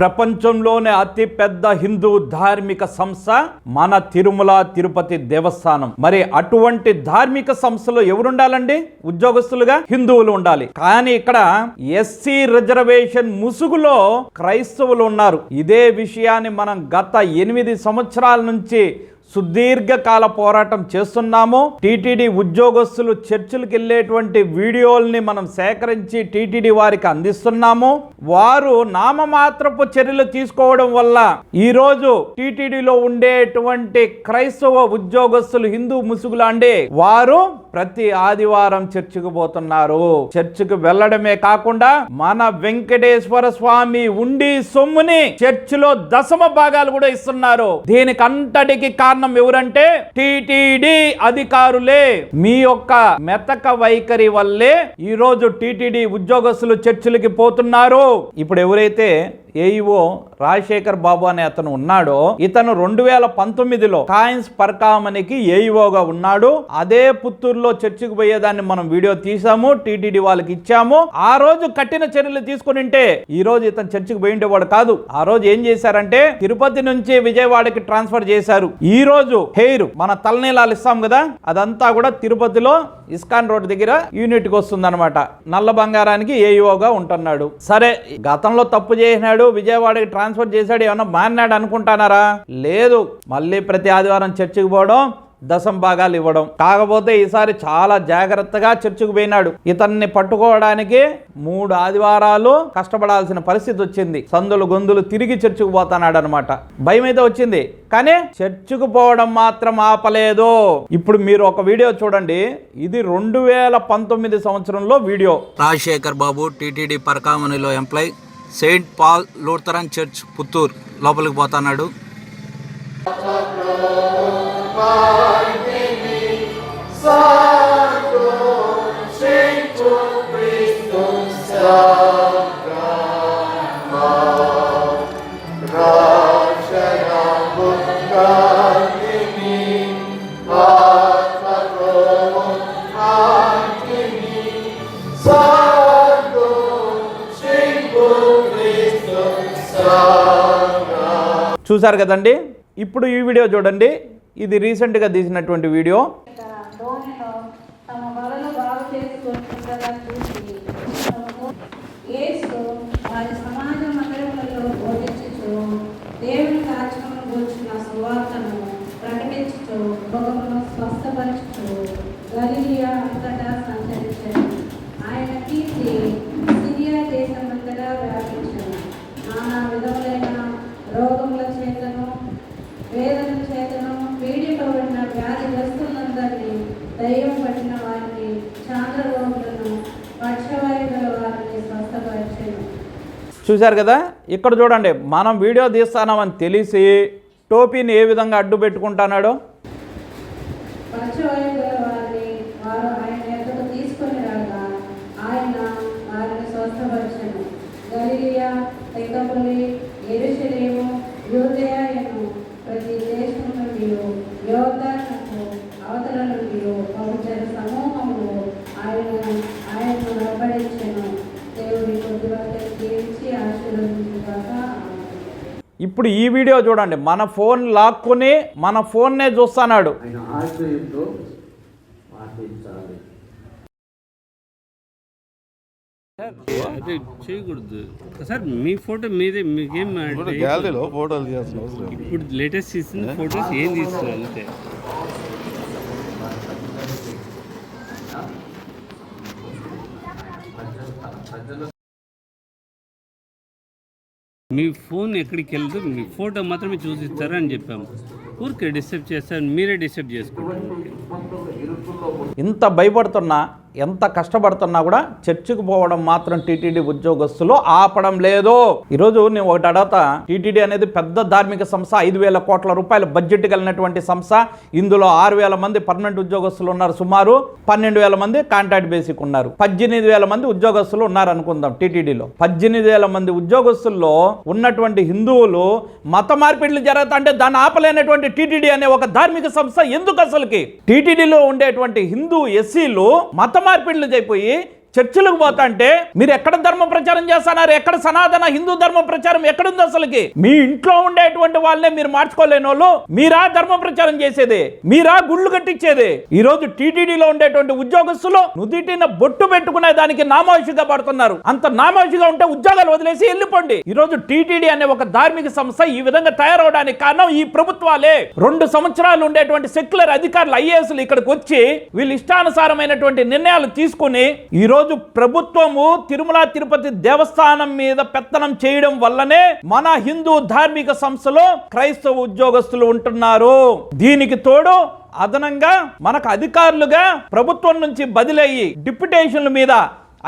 ప్రపంచంలోనే అతి పెద్ద హిందూ ధార్మిక సంస్థ మన తిరుమల తిరుపతి దేవస్థానం. మరి అటువంటి ధార్మిక సంస్థలో ఎవరుండాలండి? ఉద్యోగస్తులుగా హిందువులు ఉండాలి. కానీ ఇక్కడ ఎస్సీ రిజర్వేషన్ ముసుగులో క్రైస్తవులు ఉన్నారు. ఇదే విషయాన్ని మనం గత ఎనిమిది సంవత్సరాల నుంచి సుదీర్ఘకాల పోరాటం చేస్తున్నాము. టీటీడీ ఉద్యోగస్తులు చర్చిలకు వెళ్ళేటువంటి వీడియోల్ని మనం సేకరించి టీటీడీ వారికి అందిస్తున్నాము. వారు నామమాత్రపు చర్యలు తీసుకోవడం వల్ల ఈరోజు టీటీడీలో ఉండేటువంటి క్రైస్తవ ఉద్యోగస్తులు హిందూ ముసుగులాండే వారు ప్రతి ఆదివారం చర్చికి పోతున్నారు. చర్చికి వెళ్ళడమే కాకుండా మన వెంకటేశ్వర స్వామి ఉండి సొమ్ముని చర్చిలో దశమ భాగాలు కూడా ఇస్తున్నారు. దీనికి అంతటికి కారణం ఎవరంటే టిటిడి అధికారులే. మీ యొక్క మెతక వైఖరి వల్లే ఈ రోజు టీటీడీ ఉద్యోగస్తులు చర్చిలకి పోతున్నారు. ఇప్పుడు ఎవరైతే ఏఈఓ రాజశేఖర్ బాబు అనే అతను ఉన్నాడో ఇతను రెండు వేల పంతొమ్మిదిలో కాయిన్స్ పర్కామనికి ఏఈఓగా ఉన్నాడు. అదే పుత్తూరులో చర్చికి పోయేదాన్ని మనం వీడియో తీసాము టీటీడీ వాళ్ళకి ఇచ్చాము. ఆ రోజు కఠిన చర్యలు తీసుకుని ఉంటే ఈ రోజు ఇతను చర్చికి పోయి ఉండేవాడు కాదు. ఆ రోజు ఏం చేశారంటే తిరుపతి నుంచి విజయవాడకి ట్రాన్స్ఫర్ చేశారు. ఈ రోజు హెయిర్ మన తలనీలాలు ఇస్తాం కదా అదంతా కూడా తిరుపతిలో ఇస్కాన్ రోడ్ దగ్గర యూనిట్కి వస్తుంది అనమాట నల్ల బంగారానికి ఏఈఓగా ఉంటున్నాడు. సరే గతంలో తప్పు చేసినాడు. విజయవాడకి ట్రాన్స్ఫర్ చేశాడు ఏమన్నా మారినాడు అనుకుంటున్నారా లేదు. మళ్ళీ ప్రతి ఆదివారం చర్చికి పోవడం దశం భాగాలు ఇవ్వడం. కాకపోతే ఈసారి చాలా జాగ్రత్తగా చర్చకు పోయినాడు. ఇతన్ని పట్టుకోవడానికి మూడు ఆదివారాలు కష్టపడాల్సిన పరిస్థితి వచ్చింది. సందులు గొంతులు తిరిగి చర్చకు పోతానాడు అనమాట భయం అయితే వచ్చింది. కానీ చర్చకు పోవడం మాత్రం ఆపలేదు. ఇప్పుడు మీరు ఒక వీడియో చూడండి. ఇది రెండు వేల పంతొమ్మిది సంవత్సరంలో video. Rajasekhar Babu TTD పరకామణిలో employee. Saint Paul Lutheran church Puttur లోపలికి పోతున్నాడు. చూసారు కదండి? ఇప్పుడు ఈ వీడియో చూడండి. ఇది రీసెంట్గా తీసినటువంటి వీడియో. తమ బాగు చూశారు కదా? ఇక్కడ చూడండి మనం వీడియో తీస్తానమని తెలిసి టోపీని ఏ విధంగా అడ్డు పెట్టుకుంటున్నాడో ఇప్పుడు ఈ వీడియో చూడండి. మన ఫోన్ లాక్కుని మన ఫోన్నే చూస్తున్నాడు. అదే చేయకూడదు సార్ మీ ఫోటో మీదే మీకేం గ్యాలరీలో ఫోటోలు తీయాల్సిన అవసరం. ఇప్పుడు లేటెస్ట్ తీసిన ఫోటోస్ ఏం తీస్తున్నారు అంతే? మీ ఫోన్ ఎక్కడికి వెళ్తే మీ ఫోటో మాత్రమే చూసిస్తారు అని చెప్పాము. ఊరికే డిస్టర్బ్ చేస్తారు మీరే డిస్టర్బ్ చేసుకుంటారు ఇంత భయపడుతున్నా ఎంత కష్టపడుతున్నా కూడా చర్చికి పోవడం మాత్రం టీటీడీ ఉద్యోగస్తులు ఆపడం లేదు. ఈరోజు నేను ఒకటి అడగతా టీటీడీ అనేది పెద్ద ధార్మిక సంస్థ ఐదు వేల కోట్ల రూపాయల బడ్జెట్ కలిగినటువంటి సంస్థ. ఇందులో ఆరు వేల మంది పర్మనెంట్ ఉద్యోగస్తులు ఉన్నారు సుమారు పన్నెండు వేల మంది కాంట్రాక్ట్ బేసిక్ ఉన్నారు. పద్దెనిమిది వేల మంది ఉద్యోగస్తులు ఉన్నారు అనుకుందాం టీటీడీలో. పద్దెనిమిది వేల మంది ఉద్యోగస్తుల్లో ఉన్నటువంటి హిందువులు మత మార్పిడిలు జరుగుతుంటే దాన్ని ఆపలేనటువంటి టీటీడీ అనే ఒక ధార్మిక సంస్థ ఎందుకు అసలుకి? టీటీడీలో ఉండేటువంటి హిందూ ఎస్సీలు మత మార్పిడులు అయిపోయి చర్చిలకు పోతా అంటే మీరు ఎక్కడ ధర్మ ప్రచారం చేస్తున్నారు? ఎక్కడ సనాతన హిందూ ధర్మ ప్రచారం ఎక్కడుంది అసలుకి? మీ ఇంట్లో ఉండేటువంటి వాళ్ళే మీరు మార్చుకోలేని వాళ్ళు మీరా ధర్మ ప్రచారం చేసేది మీరా గుళ్ళు కట్టించేది. ఈ రోజు టీటీడీలో ఉండేటువంటి ఉద్యోగస్తులు నుదిటిన బొట్టు పెట్టుకునే దానికి నామాషిగా పడుతున్నారు. అంత నామాషిగా ఉంటే ఉద్యోగాలు వదిలేసి వెళ్ళిపోండి. ఈ రోజు టీటీడీ అనే ఒక ధార్మిక సంస్థ ఈ విధంగా తయారవడానికి కారణం ఈ ప్రభుత్వాలే. రెండు సంవత్సరాలు ఉండేటువంటి సెక్యులర్ అధికారులు ఐఏఎస్లు ఇక్కడికి వచ్చి వీళ్ళు ఇష్టానుసారమైనటువంటి నిర్ణయాలు తీసుకుని ఈ రోజు ప్రభుత్వము తిరుమల తిరుపతి దేవస్థానం మీద పెత్తనం చేయడం వల్లనే మన హిందూ ధార్మిక సంస్థలో క్రైస్తవ ఉద్యోగస్తులు ఉంటున్నారు. దీనికి తోడు అదనంగా మనకు అధికారులుగా ప్రభుత్వం నుంచి బదిలయ్యి డిప్యుటేషన్ల మీద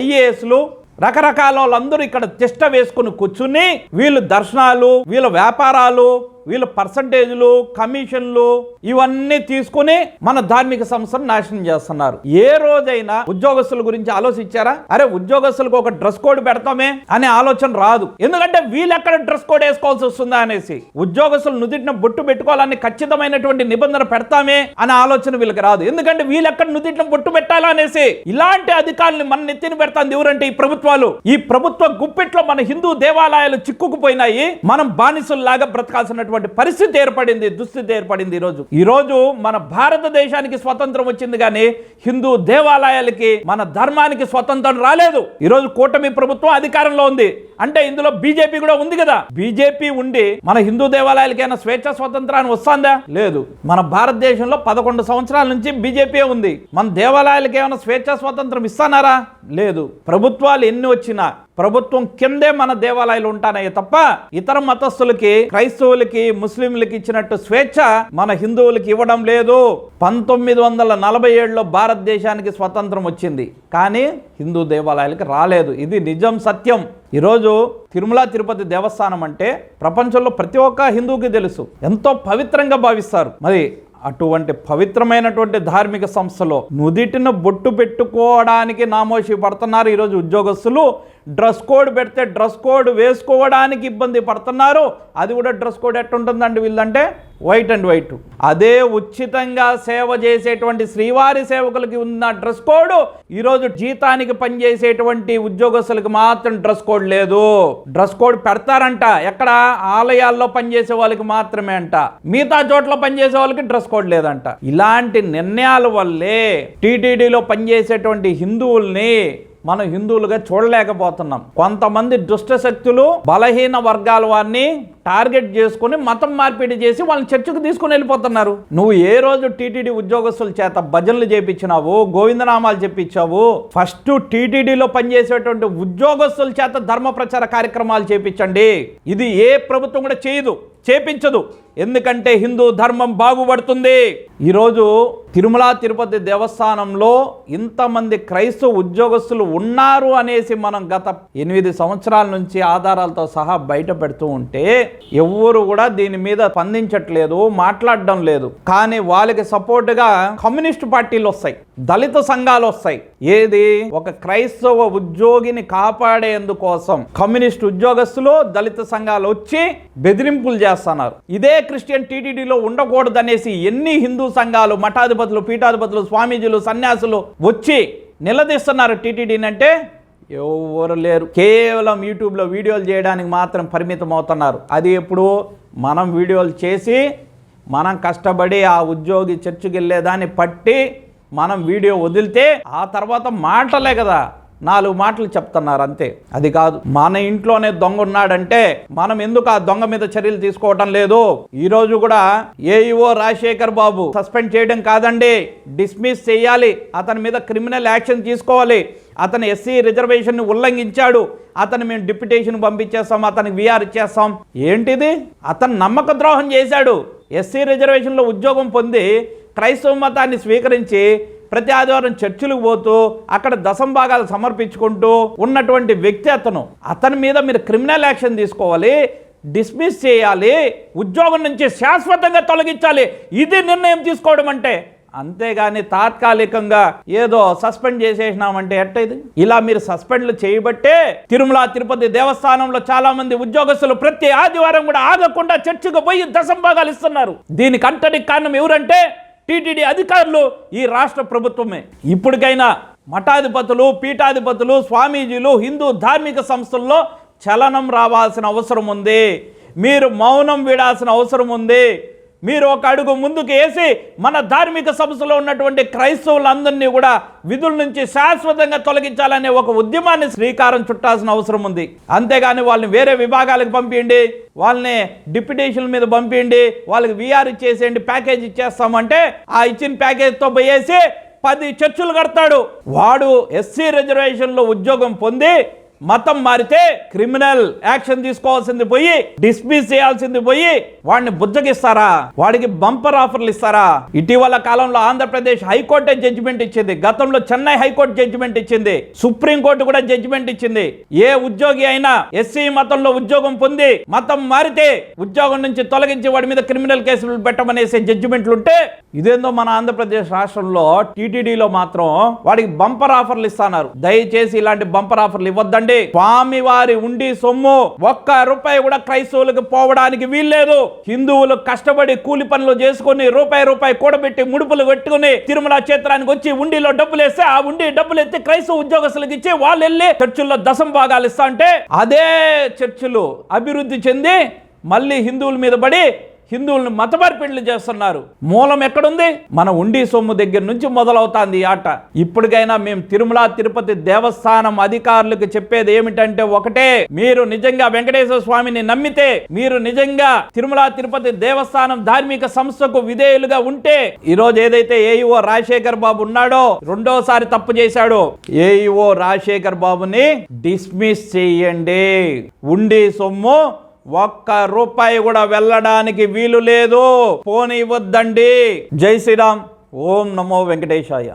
ఐఏఎస్లు రకరకాల వాళ్ళందరూ ఇక్కడ తిష్ట వేసుకుని కూర్చుని వీళ్ళు దర్శనాలు వీళ్ళ వ్యాపారాలు వీళ్ళ పర్సంటేజ్లు కమిషన్లు ఇవన్నీ తీసుకుని మన ధార్మిక సంస్థను నాశనం చేస్తున్నారు. ఏ రోజైనా ఉద్యోగస్తుల గురించి ఆలోచించారా? అరే ఉద్యోగస్తులకు ఒక డ్రెస్ కోడ్ పెడతామే అనే ఆలోచన రాదు. ఎందుకంటే వీళ్ళు ఎక్కడ డ్రెస్ కోడ్ వేసుకోవాల్సి వస్తుందా అనేసి. ఉద్యోగస్తులు నుదిటిన బొట్టు పెట్టుకోవాలని ఖచ్చితమైనటువంటి నిబంధన పెడతామే అనే ఆలోచన వీళ్ళకి రాదు. ఎందుకంటే వీళ్ళు ఎక్కడ నుదిటిన బొట్టు పెట్టాలా అనేసి. ఇలాంటి అధికారులు మన నెత్తిన పెడతాంది ఎవరంటే ఈ ప్రభుత్వాలు. ఈ ప్రభుత్వ గుప్పెట్లో మన హిందూ దేవాలయాలు చిక్కుకుపోయినాయి. మనం బానిసల్లాగా బ్రతకాల్సినటువంటి పరిస్థితి ఏర్పడింది దుస్థితి ఏర్పడింది ఈరోజు. ఈరోజు మన భారతదేశానికి స్వతంత్రం వచ్చింది కానీ హిందూ దేవాలయాలకి మన ధర్మానికి స్వతంత్రం రాలేదు. ఈరోజు కూటమి ప్రభుత్వం అధికారంలో ఉంది. అంటే ఇందులో బీజేపీ కూడా ఉంది కదా. బీజేపీ ఉండి మన హిందూ దేవాలయాలకైనా స్వేచ్ఛ స్వతంత్రాన్ని వస్తుందా? లేదు. మన భారతదేశంలో పదకొండు సంవత్సరాల నుంచి బీజేపీ ఉంది. మన దేవాలయాలకి ఏమైనా స్వేచ్ఛ స్వతంత్రం ఇస్తానారా లేదు. ప్రభుత్వాలు ఎన్ని వచ్చినా ప్రభుత్వం కిందే మన దేవాలయాలు ఉంటానయ్యే తప్ప ఇతర మతస్థులకి క్రైస్తవులకి ముస్లింలకి ఇచ్చినట్టు స్వేచ్ఛ మన హిందువులకి ఇవ్వడం లేదు. పంతొమ్మిది వందల నలభై ఏడులో భారతదేశానికి స్వతంత్రం వచ్చింది. కానీ హిందూ దేవాలయాలకి రాలేదు. ఇది నిజం సత్యం. ఈరోజు తిరుమల తిరుపతి దేవస్థానం అంటే ప్రపంచంలో ప్రతి ఒక్క హిందువుకి తెలుసు. ఎంతో పవిత్రంగా భావిస్తారు. మరి అటువంటి పవిత్రమైనటువంటి ధార్మిక సంస్థలో నుదిటిన బొట్టు పెట్టుకోవడానికి నామోషి పడుతున్నారు ఈరోజు ఉద్యోగస్తులు. డ్రెస్ కోడ్ పెడితే డ్రెస్ కోడ్ వేసుకోవడానికి ఇబ్బంది పడుతున్నారు. అది కూడా డ్రెస్ కోడ్ ఎట్టుంటుందండి వీళ్ళంటే? White and white. అదే ఉచితంగా సేవ చేసేటువంటి శ్రీవారి సేవకులకి ఉన్న డ్రెస్ కోడ్ ఈరోజు జీతానికి పనిచేసేటువంటి ఉద్యోగస్తులకు మాత్రం డ్రెస్ కోడ్ లేదు. డ్రెస్ కోడ్ పెడతారంట. ఎక్కడ? ఆలయాల్లో పనిచేసే వాళ్ళకి మాత్రమే అంట. మిగతా చోట్ల పనిచేసే వాళ్ళకి డ్రెస్ కోడ్ లేదంట. ఇలాంటి నిర్ణయాల వల్లే టీటీడీలో పనిచేసేటువంటి హిందువుల్ని మనం హిందువులుగా చూడలేకపోతున్నాం. కొంతమంది దుష్ట శక్తులు బలహీన వర్గాల వారిని టార్గెట్ చేసుకుని మతం మార్పిడి చేసి వాళ్ళని చర్చకు తీసుకుని వెళ్ళిపోతున్నారు. నువ్వు ఏ రోజు టీటీడీ ఉద్యోగస్తుల చేత భజనలు చేపించినావు గోవిందనామాలు చెప్పించావు ఫస్ట్ టీటీడీలో పనిచేసేటువంటి ఉద్యోగస్తుల చేత ధర్మ ప్రచార కార్యక్రమాలు చేపించండి. ఇది ఏ ప్రభుత్వం కూడా చేయదు చేపించదు. ఎందుకంటే హిందూ ధర్మం బాగుపడుతుంది. ఈరోజు తిరుమల తిరుపతి దేవస్థానంలో ఇంతమంది క్రైస్తవ ఉద్యోగస్తులు ఉన్నారు అనేసి మనం గత ఎనిమిది సంవత్సరాల నుంచి ఆధారాలతో సహా బయట పెడుతూ ఉంటే ఎవ్వరు కూడా దీని మీద స్పందించట్లేదు మాట్లాడడం లేదు. కానీ వాళ్ళకి సపోర్ట్గా కమ్యూనిస్ట్ పార్టీలు వస్తాయి దళిత సంఘాలు వస్తాయి. ఏది? ఒక క్రైస్తవ ఉద్యోగిని కాపాడేందుకోసం కమ్యూనిస్ట్ ఉద్యోగస్తులు దళిత సంఘాలు వచ్చి బెదిరింపులు చేస్తున్నారు. ఇదే క్రిస్టియన్ టీటీడీలో ఉండకూడదనేసి ఎన్ని హిందూ సంఘాలు మఠాధిపతులు పీఠాధిపతులు స్వామీజీలు సన్యాసులు వచ్చి నిలదీస్తున్నారు టీటీడీని అంటే ఎవరు లేరు. కేవలం యూట్యూబ్లో వీడియోలు చేయడానికి మాత్రం పరిమితం అవుతున్నారు. అది ఎప్పుడు మనం వీడియోలు చేసి మనం కష్టపడి ఆ ఉద్యోగి చర్చికి వెళ్ళేదాన్ని పట్టి మనం వీడియో వదిలితే ఆ తర్వాత మాటలే కదా. నాలుగు మాటలు చెప్తున్నారు అంతే. అది కాదు మన ఇంట్లోనే దొంగ ఉన్నాడంటే మనం ఎందుకు ఆ దొంగ మీద చర్యలు తీసుకోవటం లేదు? ఈ రోజు కూడా ఏఈఓ రాజశేఖర్ బాబు సస్పెండ్ చేయడం కాదండి. డిస్మిస్ చేయాలి. అతని మీద క్రిమినల్ యాక్షన్ తీసుకోవాలి. అతను ఎస్సీ రిజర్వేషన్ ఉల్లంఘించాడు. అతను మేము డిప్యుటేషన్ పంపించేస్తాం అతనికి విఆర్ ఇచ్చేస్తాం. ఏంటిది? అతను నమ్మక ద్రోహం చేశాడు. ఎస్సీ రిజర్వేషన్లో ఉద్యోగం పొంది క్రైస్తవ మతాన్ని స్వీకరించి ప్రతి ఆదివారం చర్చిలకు పోతూ అక్కడ దశంభాగాలు సమర్పించుకుంటూ ఉన్నటువంటి వ్యక్తి అతను. అతని మీద మీరు క్రిమినల్ యాక్షన్ తీసుకోవాలి డిస్మిస్ చేయాలి ఉద్యోగం నుంచి శాశ్వతంగా తొలగించాలి. ఇది నిర్ణయం తీసుకోవడం అంటే అంతేగాని తాత్కాలికంగా ఏదో సస్పెండ్ చేసేసినామంటే ఎట్ట ఇది? ఇలా మీరు సస్పెండ్లు చేయబట్టే తిరుమల తిరుపతి దేవస్థానంలో చాలా మంది ఉద్యోగస్తులు ప్రతి ఆదివారం కూడా ఆగకుండా చర్చికి పోయి దశంభాగాలు ఇస్తున్నారు. దీనికి అంతటి కారణం ఎవరంటే టీటీడీ అధికారులు ఈ రాష్ట్ర ప్రభుత్వమే. ఇప్పటికైనా మఠాధిపతులు పీఠాధిపతులు స్వామీజీలు హిందూ ధార్మిక సంస్థల్లో చలనం రావాల్సిన అవసరం ఉంది. మీరు మౌనం వీడాల్సిన అవసరం ఉంది. మీరు ఒక అడుగు ముందుకు వేసి మన ధార్మిక సంస్థలో ఉన్నటువంటి క్రైస్తవులందరినీ కూడా విధుల నుంచి శాశ్వతంగా తొలగించాలనే ఒక ఉద్యమాన్ని శ్రీకారం చుట్టాల్సిన అవసరం ఉంది. అంతేగాని వాళ్ళని వేరే విభాగాలకు పంపించండి వాళ్ళని డిప్యుటేషన్ మీద పంపించండి వాళ్ళకి విఆర్ ఇచ్చేసేయండి ప్యాకేజ్ ఇచ్చేస్తామంటే ఆ ఇచ్చిన ప్యాకేజ్తో పోయేసి పది చర్చలు కడతాడు. వాడు ఎస్సీ రిజర్వేషన్లో ఉద్యోగం పొంది మతం మారితే క్రిమినల్ యాక్షన్ తీసుకోవాల్సింది పోయి డిస్మిస్ చేయాల్సింది పోయి వాడిని బుజ్జగిస్తారా? వాడికి బంపర్ ఆఫర్లు ఇస్తారా? ఇటీవల కాలంలో ఆంధ్రప్రదేశ్ హైకోర్టే జడ్జిమెంట్ ఇచ్చింది. గతంలో చెన్నై హైకోర్టు జడ్జిమెంట్ ఇచ్చింది. సుప్రీంకోర్టు కూడా జడ్జిమెంట్ ఇచ్చింది. ఏ ఉద్యోగి అయినా ఎస్సీ మతంలో ఉద్యోగం పొంది మతం మారితే ఉద్యోగం నుంచి తొలగించి వాడి మీద క్రిమినల్ కేసులు పెట్టమనేసే జడ్జిమెంట్లు ఉంటే ఇదేందో మన ఆంధ్రప్రదేశ్ రాష్ట్రంలో టీటీడీలో మాత్రం వాడికి బంపర్ ఆఫర్లు ఇస్తున్నారు. దయచేసి ఇలాంటి బంపర్ ఆఫర్లు ఇవ్వద్దండి. స్వామి వారి ఉండి సొమ్ము. ఒక్క రూపాయి కూడా క్రైస్తవులకు పోవడానికి వీల్లేదు. హిందువులు కష్టపడి కూలి పనులు చేసుకుని రూపాయి రూపాయి కూడబెట్టి ముడుపులు పెట్టుకుని తిరుమల క్షేత్రానికి వచ్చి ఉండిలో డబ్బులు వేస్తే ఆ ఉండి డబ్బులు ఎత్తి క్రైస్తవ ఉద్యోగస్తులకు ఇచ్చి వాళ్ళు వెళ్ళి చర్చిల్లో దశం భాగాలు ఇస్తా అంటే అదే చర్చిలు అభివృద్ధి చెంది మళ్ళీ హిందువుల మీద పడి హిందువులను మతమార్పిడులు చేస్తున్నారు. మూలం ఎక్కడుంది? మన ఉండి సొమ్ము దగ్గర నుంచి మొదలవుతాంది ఈ ఆట. ఇప్పటికైనా మేము తిరుమల తిరుపతి దేవస్థానం అధికారులకు చెప్పేది ఏమిటంటే ఒకటే మీరు నిజంగా వెంకటేశ్వర స్వామిని నమ్మితే మీరు నిజంగా తిరుమల తిరుపతి దేవస్థానం ధార్మిక సంస్థకు విధేయులుగా ఉంటే ఈరోజు ఏదైతే ఏఈఓ రాజశేఖర్ బాబు ఉన్నాడో రెండోసారి తప్పు చేశాడు. ఏఈఓ రాజశేఖర్ బాబుని డిస్మిస్ చేయండి. ఉండి సొమ్ము ఒక్క రూపాయి కూడా వెళ్ళడానికి వీలు లేదు. పోనివ్వద్దండి జై శ్రీరామ్. ఓం నమో వెంకటేశాయ.